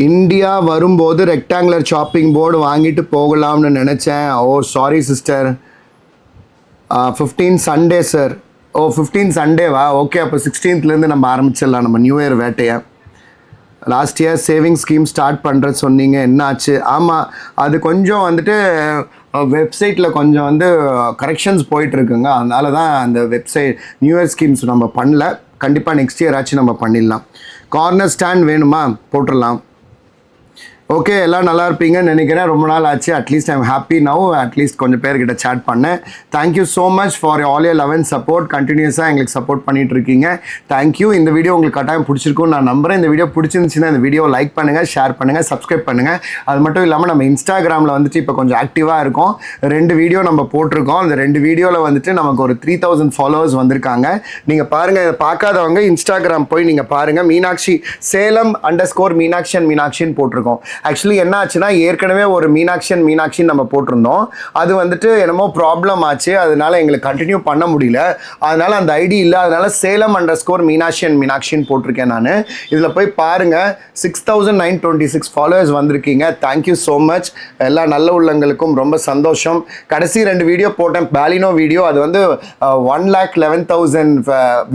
இந்தியா வரும்போது ரெக்டாங்குலர் ஷாப்பிங் போர்டு வாங்கிட்டு போகலாம்னு நினச்சேன். ஓ sorry sister fifteen Sunday sir oh fifteen சண்டேவா okay அப்போ சிக்ஸ்டீன்த்லேருந்து நம்ம ஆரம்பிச்சிடலாம். நம்ம நியூ இயர் வேட்டையை. Last year saving scheme start பண்ணுறது சொன்னீங்க என்னாச்சு? ஆமாம் அது கொஞ்சம் வந்துட்டு வெப்சைட்டில் கொஞ்சம் வந்து கரெக்ஷன்ஸ் போயிட்டுருக்குங்க. அதனால தான் அந்த வெப்சைட் நியூ இயர் ஸ்கீம்ஸ் நம்ம பண்ணல. கண்டிப்பாக நெக்ஸ்ட் இயர் ஆச்சு நம்ம பண்ணிடலாம். கார்னர் ஸ்டாண்ட் வேணுமா? போட்டுடலாம். ஓகே எல்லாம் நல்லா இருப்பீங்கன்னு நினைக்கிறேன். ரொம்ப நாள் ஆச்சு. At least I'm happy now at least கொஞ்சம் பேர்கிட்ட சேட் பண்ணேன். Thank you so much for all a eleven support கண்டினியூஸாக எங்களுக்கு சப்போர்ட் பண்ணிட்டு இருக்கீங்க. தேங்க்யூ இந்த வீடியோ உங்களுக்கு கட்டாயம் பிடிச்சிருக்கும் நான் நம்புறேன். இந்த வீடியோ பிடிச்சிருந்துச்சுன்னா இந்த வீடியோ லைக் பண்ணுங்கள் ஷேர் பண்ணுங்கள் சப்ஸ்கிரைப் பண்ணுங்கள் அது மட்டும் இல்லாமல் நம்ம இன்ஸ்டாகிராமில் வந்துட்டு இப்போ கொஞ்சம் ஆக்டிவாக இருக்கும். ரெண்டு வீடியோ நம்ம போட்டிருக்கோம். அந்த ரெண்டு வீடியோவில் வந்துட்டு நமக்கு ஒரு த்ரீ தௌசண்ட் ஃபாலோவர்ஸ் வந்திருக்காங்க. நீங்கள் பாருங்கள் இதை பார்க்காதவங்க இன்ஸ்டாகிராம் போய் நீங்கள் பாருங்கள் Meenakshi Salem under score Meenakshi and மீனாட்சின்னு போட்டிருக்கோம். ஆக்சுவலி என்ன ஆச்சுன்னா ஏற்கனவே ஒரு மீனாட்சி அண்ட் மீனாட்சின்னு நம்ம போட்டிருந்தோம். அது வந்துட்டு என்னமோ ப்ராப்ளம் ஆச்சு. அதனால எங்களுக்கு கண்டினியூ பண்ண முடியல. அதனால அந்த ஐடி இல்லை. அதனால Salem under score Meenakshi and மீனாட்சின்னு போட்டிருக்கேன் நான். இதில் போய் பாருங்கள் six thousand nine twenty six followers வந்திருக்கீங்க. தேங்க்யூ ஸோ மச் எல்லா நல்ல உள்ளங்களுக்கும் ரொம்ப சந்தோஷம். கடைசி ரெண்டு வீடியோ போட்டேன். பேலினோ வீடியோ அது வந்து one lakh eleven thousand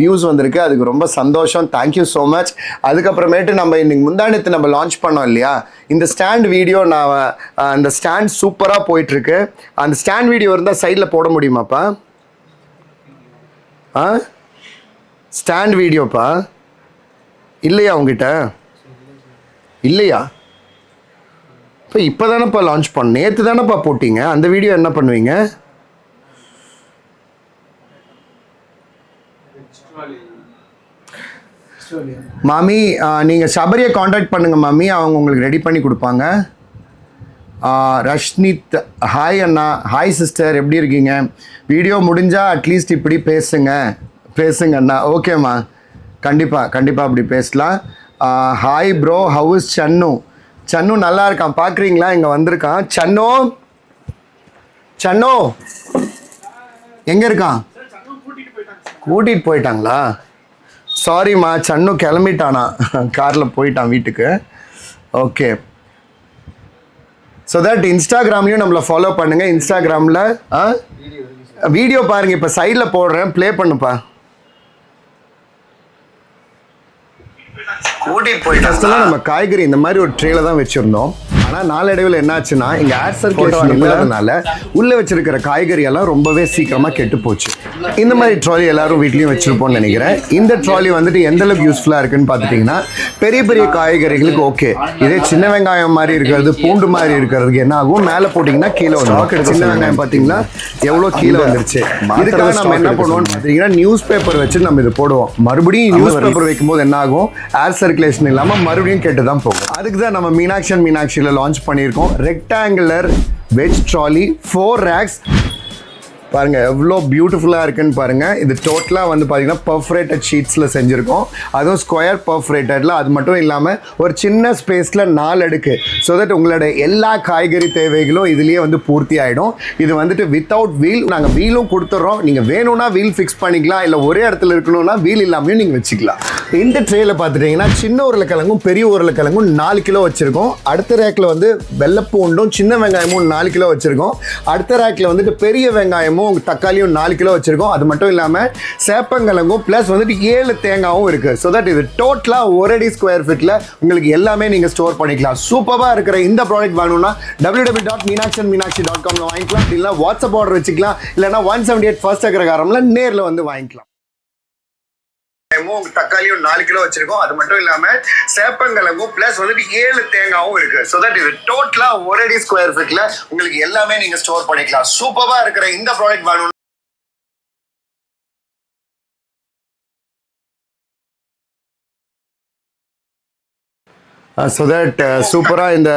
views வந்திருக்கு. அதுக்கு ரொம்ப சந்தோஷம். தேங்க்யூ ஸோ மச் அதுக்கப்புறமேட்டு நம்ம இன்னைக்கு முந்தானத்து நம்ம லான்ச் பண்ணோம் இல்லையா? இந்த ஸ்டாண்ட் வீடியோ நான் அந்த ஸ்டாண்ட் சூப்பராக போயிட்டுருக்கு. அந்த ஸ்டாண்ட் வீடியோ இருந்தால் சைடில் போட முடியுமாப்பா? ஆ? ஸ்டாண்ட் வீடியோப்பா இல்லையா உங்ககிட்ட இல்லையா? இப்போ இப்போ தானேப்பா லான்ச் பண்ண நேற்று தானேப்பா போட்டிங்க? அந்த வீடியோ என்ன பண்ணுவீங்க? மாமி நீங்கள் சபரியை காண்டாக்ட் பண்ணுங்கள் மாமி. அவங்க உங்களுக்கு ரெடி பண்ணி கொடுப்பாங்க. ரஷ்னித் ஹாய் அண்ணா. ஹாய் சிஸ்டர் எப்படி இருக்கீங்க? வீடியோ முடிஞ்சால் அட்லீஸ்ட் இப்படி பேசுங்க. பேசுங்க அண்ணா. ஓகேம்மா கண்டிப்பாக கண்டிப்பாக அப்படி பேசலாம். ஹாய் ப்ரோ ஹவு இஸ் சன்னு சன்னு நல்லா இருக்கான். பார்க்குறீங்களா இங்கே வந்திருக்கான். சன்னு சன்னு எங்கே இருக்கான்? கூட்டிகிட்டு போயிட்டாங்களா? சாரிம்மா சன்னு கிளம்பிட்டானா? காரில் போயிட்டான் வீட்டுக்கு. ஓகே ஸோ தட் இன்ஸ்டாகிராம்லையும் நம்மளை ஃபாலோ பண்ணுங்கள் இன்ஸ்டாகிராமில் வீடியோ பாருங்கள் இப்போ சைடில் போடுறேன். ப்ளே பண்ணுப்பா. ஃபஸ்ட்டெல்லாம் நம்ம காய்கறி இந்த மாதிரி ஒரு ட்ரேல தான் வச்சுருந்தோம். ஆனால் நாளடைவில் என்னாச்சுன்னா இங்கே ஏர் சர்க்குலேஷன் இல்லாதனால உள்ளே வச்சிருக்கிற காய்கறி எல்லாம் ரொம்பவே சீக்கிரமாக கெட்டு போச்சு. இந்த மாதிரி ட்ராலி எல்லாரும் வீட்லேயும் வச்சிருப்போம்னு நினைக்கிறேன். இந்த ட்ராலி வந்துட்டு எந்த அளவுக்கு யூஸ்ஃபுல்லாக இருக்குன்னு பார்த்துட்டிங்கன்னா பெரிய பெரிய காய்கறிகளுக்கு ஓகே இதே சின்ன வெங்காயம் மாதிரி இருக்கிறது பூண்டு மாதிரி இருக்கிறதுக்கு என்ன ஆகும்? மேலே போட்டிங்கன்னா கீழே வந்துடும் சின்ன வெங்காயம் பார்த்தீங்கன்னா எவ்வளோ கீழே வந்துருச்சு. இதுக்காக நம்ம என்ன பண்ணுவோம்னு பார்த்தீங்கன்னா நியூஸ் பேப்பர் வச்சு நம்ம இது போடுவோம். மறுபடியும் நியூஸ் பேப்பர் வைக்கும்போது என்ன ஆகும்? ஏர் சர்க்குலேஷன் இல்லாமல் மறுபடியும் கெட்டு தான் போகும். அதுக்கு தான் நம்ம மீனாட்சி மீனாட்சியில் லான்ச் பண்ணியிருக்கோம். Rectangular veg trolley four racks பாருங்க எவ்வளோ பியூட்டிஃபுல்லாக இருக்குன்னு பாருங்க. இது டோட்டலாக வந்து பார்த்தீங்கன்னா பர்ஃபரேட்டட் ஷீட்ஸில் செஞ்சுருக்கோம். அதுவும் ஸ்கொயர் பர்ஃபரேட்டடில் அது மட்டும் இல்லாமல் ஒரு சின்ன ஸ்பேஸில் நாலு அடுக்கு. ஸோ தட் உங்களோட எல்லா காய்கறி தேவைகளும் இதுலேயே வந்து பூர்த்தி ஆகிடும் இது வந்துட்டு வித்தவுட் வீல் நாங்கள் வீலும் கொடுத்துட்றோம் நீங்கள் வேணும்னா வீல் ஃபிக்ஸ் பண்ணிக்கலாம். இல்லை ஒரே இடத்துல இருக்கணும்னா வீல் இல்லாமையும் நீங்கள் வச்சுக்கலாம். இந்த ட்ரேயில் பார்த்துட்டிங்கன்னா சின்ன உருளைக்கிழங்கும் பெரிய உருளைக்கிழங்கும் நாலு கிலோ வச்சுருக்கோம். அடுத்த ரேக்கில் வந்து வெள்ளைப்பூண்டும் சின்ன வெங்காயமும் நாலு கிலோ வச்சுருக்கோம். அடுத்த ரேக்கில் வந்துட்டு பெரிய வெங்காயமும் தக்காளியும் நாலு கிலோ வச்சுருக்கோம். அது மட்டும் இல்லாமல் சேப்பங்கிழங்கும் ப்ளஸ் வந்துட்டு ஏழு தேங்காயும் இருக்குது ஸோ தட் இது டோட்டலாக ஒரு அடி ஸ்கொயர் ஃபீட்டில் உங்களுக்கு எல்லாமே நீங்கள் ஸ்டோர் பண்ணிக்கலாம். சூப்பராக இருக்கிற இந்த ப்ராடக்ட் வேணும்னா W W dot Meenakshi Meenakshi dot காமில் வாங்கிக்கலாம். இல்லைனா வாட்ஸ்அப் ஆர்டர் வச்சுக்கலாம். இல்லைனா ஒன் செவன்டி எயிட் ஃபர்ஸ்ட் அக்ரகாரம்ல நேரில் வந்து வாங்கிக்கலாம். வெங்காயமும் தக்காளியும் நாலு கிலோ வச்சிருக்கோம். அது மட்டும் இல்லாம சேப்பங்கிழங்கும் பிளஸ் வந்துட்டு ஏழு தேங்காவும் இருக்கு. ஸோ தட் இது டோட்டலா ஒரு அடி ஸ்கொயர் ஃபீட்ல உங்களுக்கு எல்லாமே நீங்க ஸ்டோர் பண்ணிக்கலாம். சூப்பரா இருக்கிற இந்த ப்ராடக்ட் வேணும் ஸோ தட் சூப்பராக இந்த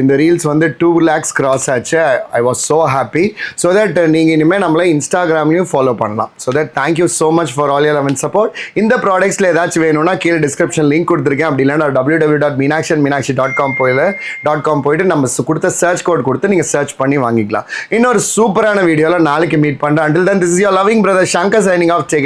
இந்த ரீல்ஸ் வந்து டூ லேக்ஸ் கிராஸ் ஆச்சு. I was so happy so that நீங்கள் இனிமேல் நம்மளை இன்ஸ்டாகிராம்லையும் ஃபாலோ பண்ணலாம். So that thank you so much for all your eleven support இந்த ப்ராடக்ட்ஸில் ஏதாச்சும் வேணும்னா கீழே டிஸ்கிரிப்ஷன் லிங்க் கொடுத்துருக்கேன். அப்படி இல்லைனா W W dot Meenakshi Meenakshi dot com போயில் dot com போயிட்டு நம்ம கொடுத்த சர்ச் கோட் கொடுத்து நீங்கள் சர்ச் பண்ணி வாங்கிக்கலாம். இன்னொரு சூப்பரான வீடியோவில் நாளைக்கு மீட் பண்ணுறேன் until then this is your loving brother Shankar signing off take